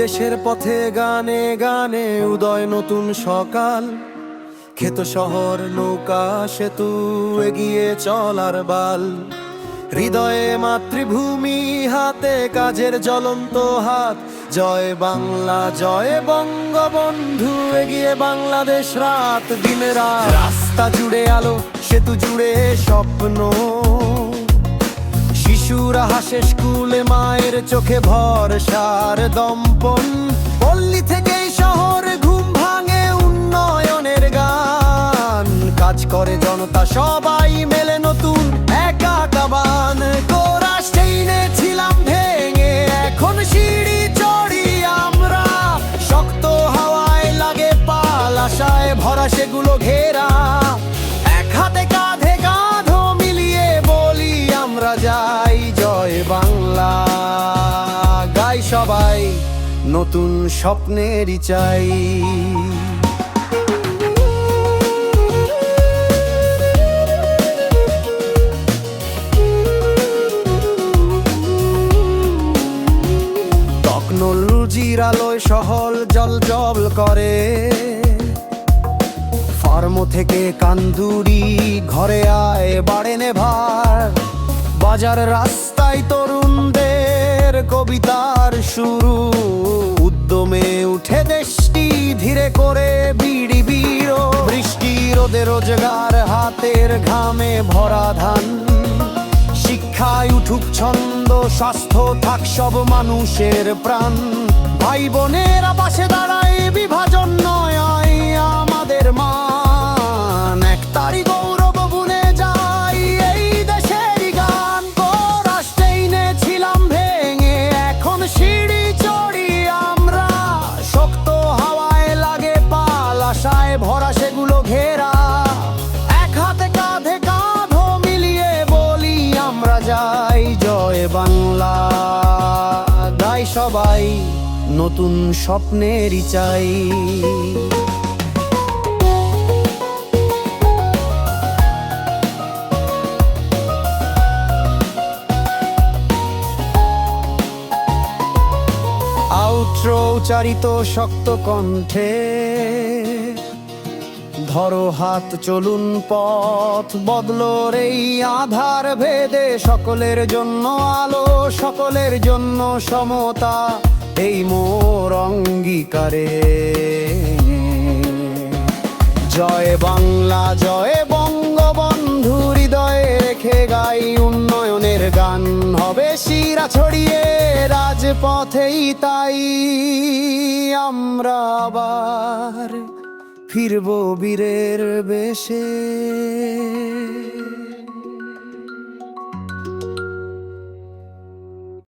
দেশের পথে গানে গানে উদয় নতুন সকাল। ক্ষেত শহর, নৌকা, সেতু, এগিয়ে চলার বাল। হৃদয়ে মাতৃভূমি, হাতে কাজের জ্বলন্ত হাত। জয় বাংলা, জয় বঙ্গবন্ধু, এগিয়ে বাংলাদেশ রাত দিন রাস্তা জুড়ে আলো, সেতু জুড়ে স্বপ্ন। শিশুরা হাসে স্কুলে মায়ের চোখে ভরসার দম্পন। পল্লী থেকেই শহর ঘুম ভাঙে উন্নয়নের গান। কাজ করে জনতা, সবাই মেলে নতুন একা ছিলাম ভেঙে, এখন সিঁড়ি চড়ি আমরা। শক্ত হাওয়ায় লাগে পাল, আশায় ভরা সেগুলো ঘেরা। সবাই নতুন স্বপ্নেরই চাই। টেকনোলজির আলোয় সহল জল জল করে। ফার্ম থেকে কান্দুরি ঘরে আয় বাড়েনে ভার বাজার রাস্তায় তরুণদের কবিতার শুরু। উদ্যমে উঠে দেশটি ধীরে করে বিড়ি বিড়ো। বৃষ্টি রোদে রোজগার, হাতের ঘামে ভরা ধান। শিক্ষায় উঠুক ছন্দ, স্বাস্থ্য থাক সব মানুষের প্রাণ। ভাই বোনেরা পাশে দাঁড়ায় বিভাজন নতুন স্বপ্নেরই চাই। আউট্রো উচ্চারিত শক্ত কণ্ঠে ধরো হাত চলুন পথ বদলোর এই আধার ভেদে সকলের জন্য আলো, সকলের জন্য সমতা। এই মোর অঙ্গীকারে। জয় বাংলা, জয় বঙ্গবন্ধু, হৃদয়ে রেখে গাই উন্নয়নের গান। হবে শিরা ছড়িয়ে, রাজপথেই তাই আমরা আবার ফিরবো বীরের বেশে।